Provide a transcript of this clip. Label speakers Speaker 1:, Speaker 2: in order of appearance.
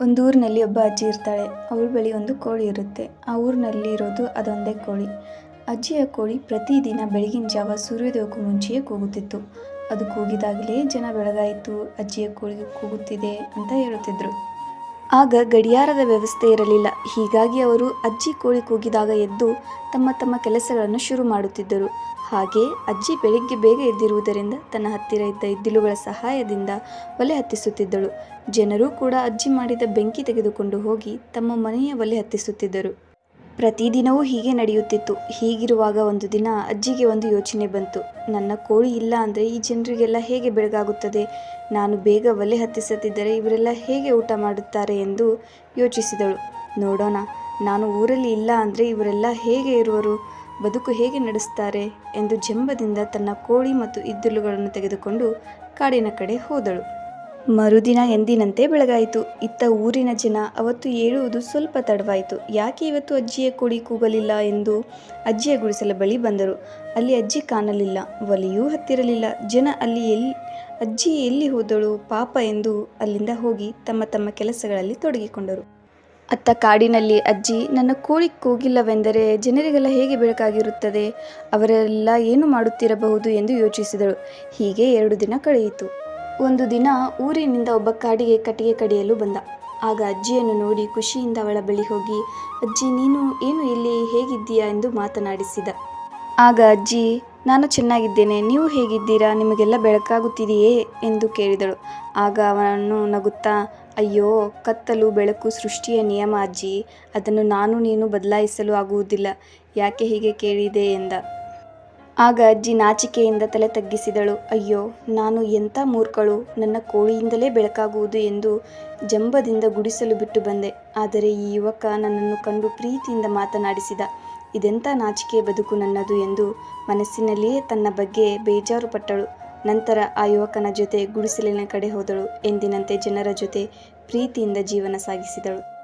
Speaker 1: ಒಂದು ಊರಿನಲ್ಲಿ ಒಬ್ಬ ಅಜ್ಜಿ ಇರ್ತಾಳೆ. ಅವಳ ಬಳಿ ಒಂದು ಕೋಳಿ ಇರುತ್ತೆ. ಆ ಊರಿನಲ್ಲಿ ಇರೋದು ಅದೊಂದೇ ಕೋಳಿ. ಅಜ್ಜಿಯ ಕೋಳಿ ಪ್ರತಿದಿನ ಬೆಳಗಿನ ಜಾವ ಸೂರ್ಯೋದಯಕ್ಕೂ ಮುಂಚೆಯೇ ಕೂಗುತ್ತಿತ್ತು. ಅದು ಕೂಗಿದಾಗಲೇ ಜನ ಬೆಳಗಾಯಿತು. ಅಜ್ಜಿಯ ಕೋಳಿಗೆ ಕೂಗುತ್ತಿದೆ ಅಂತ ಹೇಳುತ್ತಿದ್ರು. ಆಗ ಗಡಿಯಾರದ ವ್ಯವಸ್ಥೆ ಇರಲಿಲ್ಲ. ಹೀಗಾಗಿ ಅವರು ಅಜ್ಜಿ ಕೋಳಿ ಕೂಗಿದಾಗ ಎದ್ದು ತಮ್ಮ ತಮ್ಮ ಕೆಲಸಗಳನ್ನು ಶುರು ಮಾಡುತ್ತಿದ್ದರು. ಹಾಗೆ ಅಜ್ಜಿ ಬೆಳಿಗ್ಗೆ ಬೇಗ ಎದ್ದಿರುವುದರಿಂದ ತನ್ನ ಹತ್ತಿರ ಇದ್ದ ಇದ್ದಿಲುಗಳ ಸಹಾಯದಿಂದ ಒಲೆ ಹತ್ತಿಸುತ್ತಿದ್ದಳು. ಜನರು ಕೂಡ ಅಜ್ಜಿ ಮಾಡಿದ ಬೆಂಕಿ ತೆಗೆದುಕೊಂಡು ಹೋಗಿ ತಮ್ಮ ಮನೆಯ ಒಲೆ ಹತ್ತಿಸುತ್ತಿದ್ದರು. ಪ್ರತಿದಿನವೂ ಹೀಗೆ ನಡೆಯುತ್ತಿತ್ತು. ಹೀಗಿರುವಾಗ ಒಂದು ದಿನ ಅಜ್ಜಿಗೆ ಒಂದು ಯೋಚನೆ ಬಂತು. ನನ್ನ ಕೋಳಿ ಇಲ್ಲ ಅಂದರೆ ಈ ಜನರಿಗೆಲ್ಲ ಹೇಗೆ ಬೆಳಗಾಗುತ್ತದೆ? ನಾನು ಬೇಗ ಒಲೆ ಹತ್ತಿಸದಿದ್ದರೆ ಇವರೆಲ್ಲ ಹೇಗೆ ಊಟ ಮಾಡುತ್ತಾರೆ ಎಂದು ಯೋಚಿಸಿದಳು. ನೋಡೋಣ, ನಾನು ಊರಲ್ಲಿ ಇಲ್ಲ ಅಂದರೆ ಇವರೆಲ್ಲ ಹೇಗೆ ಇರುವರು? ಬದುಕು ಹೇಗೆ ನಡೆಸ್ತಾರೆ ಎಂದು ಜಂಬದಿಂದ ತನ್ನ ಕೋಳಿ ಮತ್ತು ಇದ್ದಿಲುಗಳನ್ನು ತೆಗೆದುಕೊಂಡು ಕಾಡಿನ ಕಡೆ ಹೋದಳು. ಮರುದಿನ ಎಂದಿನಂತೆ ಬೆಳಗಾಯಿತು. ಇತ್ತ ಊರಿನ ಜನ ಅವತ್ತು ಏಳುವುದು ಸ್ವಲ್ಪ ತಡವಾಯಿತು. ಯಾಕೆ ಇವತ್ತು ಅಜ್ಜಿಯ ಕೊಡಿ ಕೂಗಲಿಲ್ಲ ಎಂದು ಅಜ್ಜಿಯ ಗುಡಿಸಲ ಬಳಿ ಬಂದರು. ಅಲ್ಲಿ ಅಜ್ಜಿ ಕಾಣಲಿಲ್ಲ. ಒಲೆಯೂ ಹತ್ತಿರಲಿಲ್ಲ. ಜನ ಅಲ್ಲಿ ಎಲ್ಲಿ, ಅಜ್ಜಿ ಎಲ್ಲಿ ಹೋದಳು ಪಾಪ ಎಂದು ಅಲ್ಲಿಂದ ಹೋಗಿ ತಮ್ಮ ತಮ್ಮ ಕೆಲಸಗಳಲ್ಲಿ ತೊಡಗಿಕೊಂಡರು. ಅತ್ತ ಕಾಡಿನಲ್ಲಿ ಅಜ್ಜಿ, ನನ್ನ ಕೋಳಿ ಕೂಗಿಲ್ಲವೆಂದರೆ ಜನರಿಗೆಲ್ಲ ಹೇಗೆ ಬೆಳಕಾಗಿರುತ್ತದೆ? ಅವರೆಲ್ಲ ಏನು ಮಾಡುತ್ತಿರಬಹುದು ಎಂದು ಯೋಚಿಸಿದಳು. ಹೀಗೆ ಎರಡು ದಿನ ಕಳೆಯಿತು. ಒಂದು ದಿನ ಊರಿನಿಂದ ಒಬ್ಬ ಕಾಡಿಗೆ ಕಟ್ಟಿಗೆ ಕಡಿಯಲು ಬಂದ. ಆಗ ಅಜ್ಜಿಯನ್ನು ನೋಡಿ ಖುಷಿಯಿಂದ ಅವಳ ಬಳಿ ಹೋಗಿ, ಅಜ್ಜಿ, ನೀನು ಏನು ಇಲ್ಲಿ ಹೇಗಿದ್ದೀಯಾ? ಎಂದು ಮಾತನಾಡಿಸಿದ. ಆಗ ಅಜ್ಜಿ, ನಾನು ಚೆನ್ನಾಗಿದ್ದೇನೆ, ನೀವು ಹೇಗಿದ್ದೀರಾ? ನಿಮಗೆಲ್ಲ ಬೆಳಕಾಗುತ್ತಿದೆಯೇ? ಎಂದು ಕೇಳಿದಳು. ಆಗ ಅವನನ್ನು ನಗುತ್ತಾ, ಅಯ್ಯೋ, ಕತ್ತಲು, ಬೆಳಕು, ಸೃಷ್ಟಿಯ ನಿಯಮ ಅಜ್ಜಿ. ಅದನ್ನು ನಾನು ನೀನು ಬದಲಾಯಿಸಲು ಆಗುವುದಿಲ್ಲ. ಯಾಕೆ ಹೀಗೆ ಕೇಳಿದೆ? ಎಂದ. ಆಗ ಅಜ್ಜಿ ನಾಚಿಕೆಯಿಂದ ತಲೆ ತಗ್ಗಿಸಿದಳು. ಅಯ್ಯೋ, ನಾನು ಎಂಥ ಮೂರ್ಖಳು. ನನ್ನ ಕೋಳಿಯಿಂದಲೇ ಬೆಳಕಾಗುವುದು ಎಂದು ಜಂಬದಿಂದ ಗುಡಿಸಲು ಬಿಟ್ಟು ಬಂದೆ. ಆದರೆ ಈ ಯುವಕ ನನ್ನನ್ನು ಕಂಡು ಪ್ರೀತಿಯಿಂದ ಮಾತನಾಡಿಸಿದ. ಇದೆಂಥ ನಾಚಿಕೆ ಬದುಕು ನನ್ನದು ಎಂದು ಮನಸ್ಸಿನಲ್ಲಿಯೇ ತನ್ನ ಬಗ್ಗೆ ಬೇಜಾರು ಪಟ್ಟಳು. ನಂತರ ಆ ಯುವಕನ ಜೊತೆ ಗುಡಿಸಲಿನ ಕಡೆ ಹೋದಳು. ಎಂದಿನಂತೆ ಜನರ ಜೊತೆ ಪ್ರೀತಿಯಿಂದ ಜೀವನ ಸಾಗಿಸಿದಳು.